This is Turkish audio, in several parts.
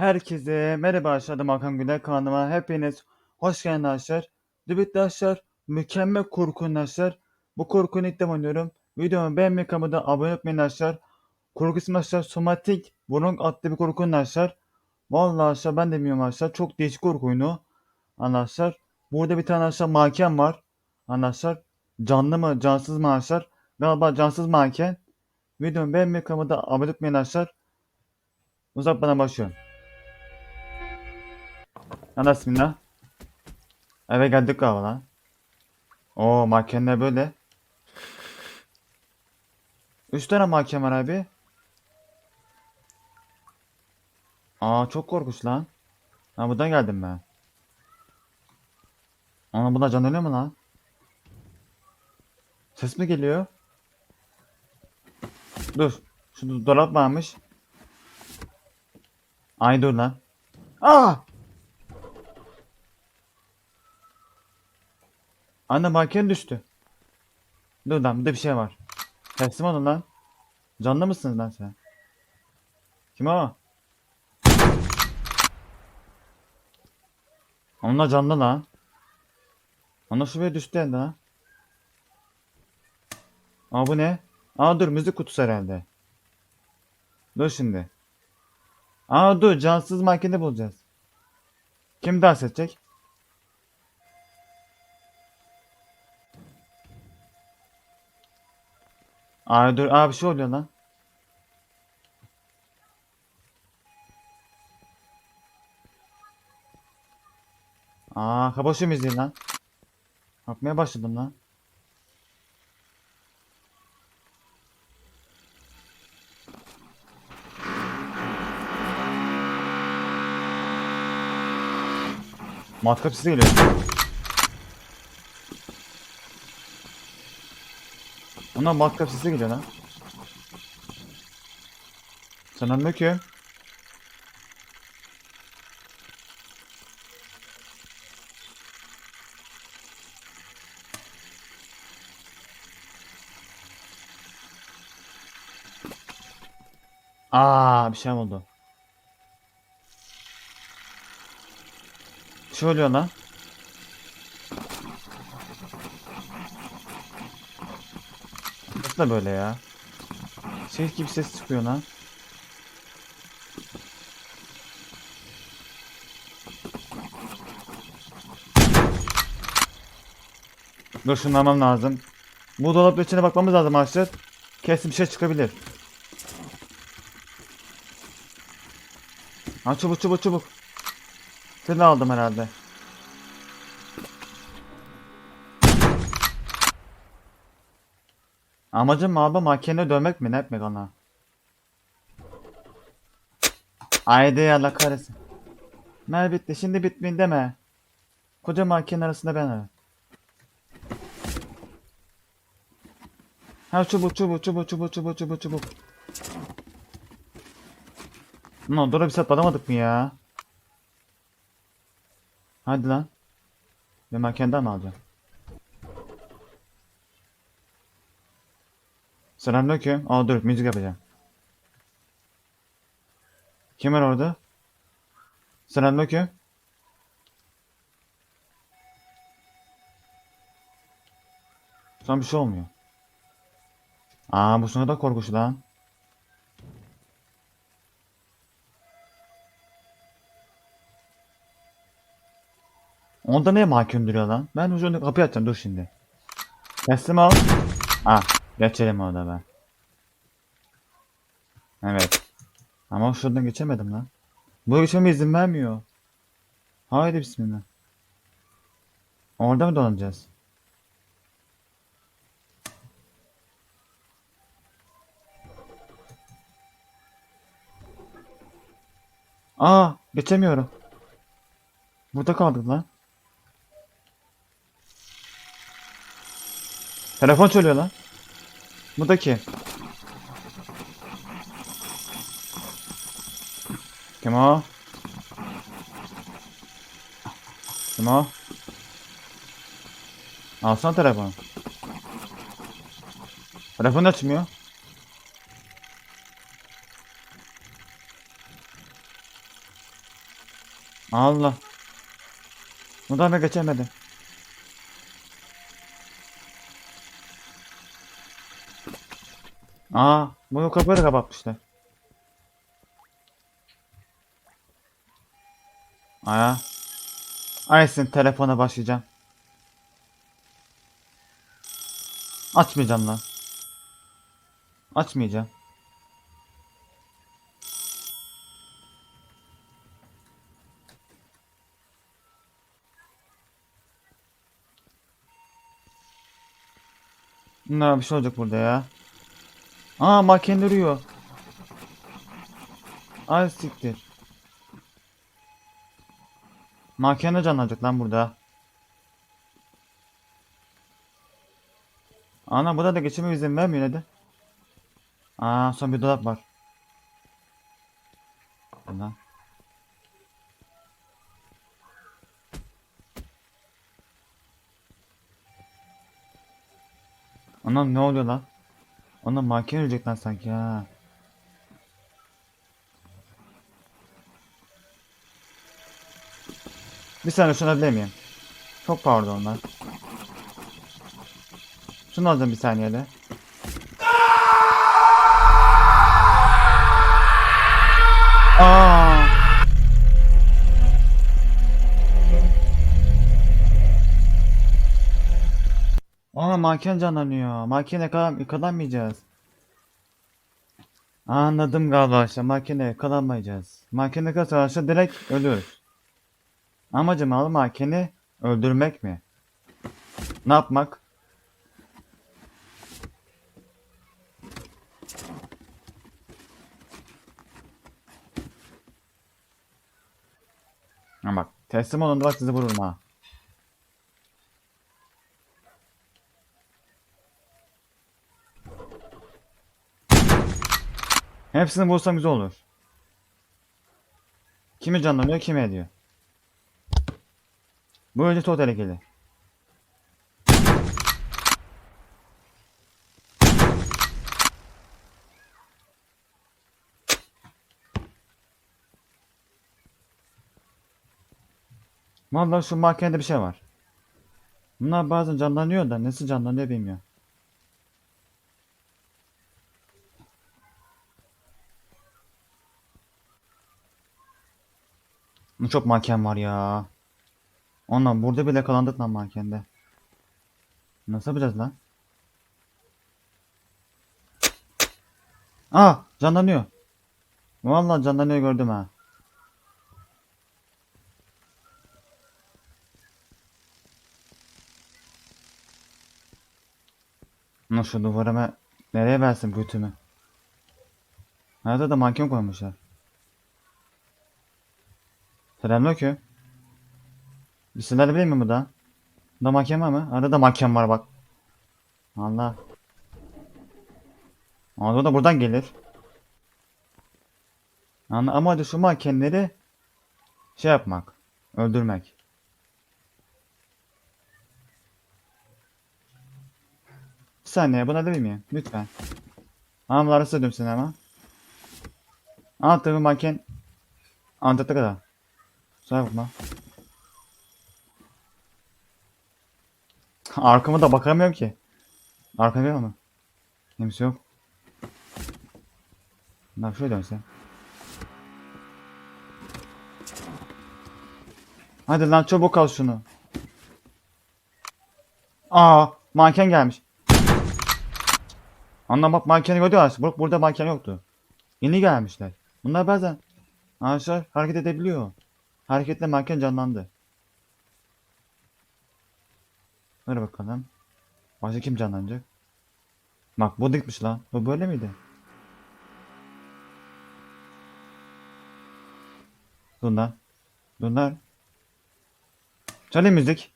Herkese merhaba arkadaşlar. Adım Hakan Güler kanalıma hepiniz hoş geldiniz arkadaşlar. Dübütlü arkadaşlar mükemmel korku oyunu arkadaşlar. Bu korku oyunu ilk defa oynuyorum. Videomu beğenmeyi kanalıma abone olmayı arkadaşlar. Korku ismi arkadaşlar Somatik Burung adlı bir korku oyunu arkadaşlar. Vallahi arkadaşlar ben de bilmiyorum arkadaşlar. Çok değişik korku oyunu. Arkadaşlar burada bir tane arkadaşlar manken var. Arkadaşlar canlı mı cansız mı arkadaşlar. Galiba cansız manken. Videomu beğenmeyi kanalıma abone olmayı arkadaşlar. Uzak bana başlıyorum. Hadi bismillah. Eve geldik galiba lan. Oo makineler böyle. Üç tane makine var abi. Aa çok korkunç lan. Ha buradan geldim ben. Ana buna can ölüyor mu lan? Ses mi geliyor? Dur. Şu dolap varmış. Ay dur lan. Aa! Anne manken düştü. Dur lan bir de bir şey var. Teslim olun lan. Canlı mısınız lan sen? Kim o? Onlar canlı lan. Ona şuraya düştü elde ha. Aa bu ne? Aa dur müzik kutusu herhalde. Dur şimdi. Aa dur cansız makine bulacağız. Kim dans edecek? Aa dur aa bir şey oluyor lan. Aa kapaşı müziği lan. Bakmaya başladım lan. Matkap sesi geliyor. Ondan matkap sesi geliyor lan. Sen ki? Aa bir şey oldu. Bir şey oluyor lan. Da böyle ya? Ses gibi ses çıkıyor lan. Dur şunlamam lazım. Bu dolabın içine bakmamız lazım arkadaşlar. Kesin bir şey çıkabilir. Ha çabuk çabuk çabuk. Seni aldım herhalde. Amacım abi makine dövmek mi ne etmek ona? Haydi Allah kahretsin. Mer bitti şimdi bitmeyin deme. Koca makine arasında ben varım. Ha çubuk çubuk çubuk çubuk çubuk çubuk çubuk. Lan dur bir saat alamadık mı ya? Hadi lan. Ben makineden mi alacağım? Selamünaleyküm. Aa dur müzik yapacağım. Kim var orada? Selamünaleyküm. Son bir şey olmuyor. Aa bu sonu da korkunç lan. Onda ne mahkum duruyor lan? Ben ucunu kapıyı açacağım dur şimdi. Teslim ol. Ah geçelim orada ben. Evet. Ama şuradan geçemedim lan. Bu geçeme izin vermiyor. Haydi bismillah. Orada mı dolanacağız? Aa geçemiyorum. Burada kaldık lan. Telefon çalıyor lan. Bu da ki. Kim o? Kim o? Alsana telefonu. Telefon açmıyor. Allah. Buradan ben geçemedim. Aa, bunu kapıyı da kapatmışlar. Aya. Aysin telefona başlayacağım. Açmayacağım lan. Açmayacağım. Ne bir şey olacak burada ya. Aa makine duruyor. Ay siktir. Makine canlanacak lan burada. Ana burada da geçime izin vermiyor neden? Aa son bir dolap var. Lan. Anam ne oluyor lan? Anam makine ölecek lan sanki ha. Bir saniye şunu alabilir? Çok pardon lan. Şunu alacağım bir saniyede. Aa. Aa makine canlanıyor. Makine yakalan yakalanmayacağız. Anladım galiba işte makine yakalanmayacağız. Makine yakalanırsa direkt ölüyoruz. Amacım al makine öldürmek mi? Ne yapmak? Ha bak teslim olun bak sizi vururum ha. Hepsini vursam güzel olur. Kimi canlanıyor kimi ediyor. Bu önce çok tehlikeli. Vallahi şu makinede bir şey var. Bunlar bazen canlanıyor da nasıl canlanıyor bilmiyorum. Çok maken var ya. Ondan burada bile kalandık lan makende. Nasıl yapacağız lan? Aa canlanıyor. Vallahi canlanıyor gördüm ha. Lan şu duvarıma nereye versin götümü? Nerede de manken koymuşlar. Selamünaleyküm. Şeyler bileyim mi burada? Burada manken var mı? Arada da manken var bak. Allah. Ama da buradan gelir. Anla ama hadi şu mankenleri şey yapmak. Öldürmek. Bir saniye buna değil miyim? Lütfen. Hamları sığdım seni ama. Anlattığım manken anlattığı bakma. Arkama da bakamıyorum ki. Arkam yok mu? Kimse yok. Lan şöyle dönse. Hadi lan çabuk al şunu. Aa, manken gelmiş. Anlam bak mankeni görüyorlar. Bak burada manken yoktu. Yeni gelmişler. Bunlar bazen ağaçlar hareket edebiliyor. Hareketle manken canlandı. Ver bakalım. Başka kim canlanacak? Bak bu dikmiş lan. Bu böyle miydi? Bunlar. Bunlar. Çalayım müzik.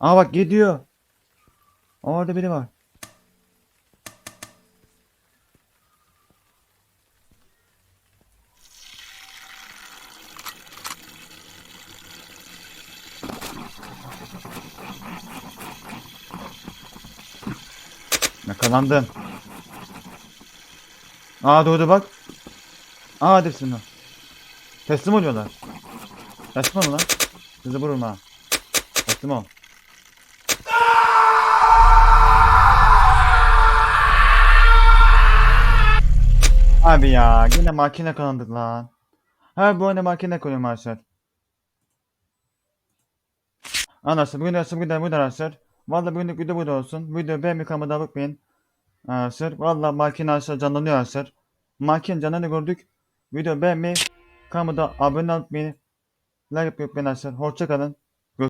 Aa bak gidiyor. Orada biri var. Yakalandım. Aa doğdu bak. Aa hepsini. Teslim oluyorlar. Teslim ol lan. Sizi vururum ha. Teslim ol. Abi ya yine makine kandık lan. Her bu oyunda makine koyuyorum arkadaşlar. Arkadaşlar bugün dersim bugün de bugün arkadaşlar. Valla bugünlük video burada olsun. Video beğenmeyi kanalıma da bakmayın. Arkadaşlar valla makine arkadaşlar canlanıyor arkadaşlar. Makine canını gördük. Video beğenmeyi kanalıma da abone olmayı like yapmayı unutmayın arkadaşlar. Hoşçakalın.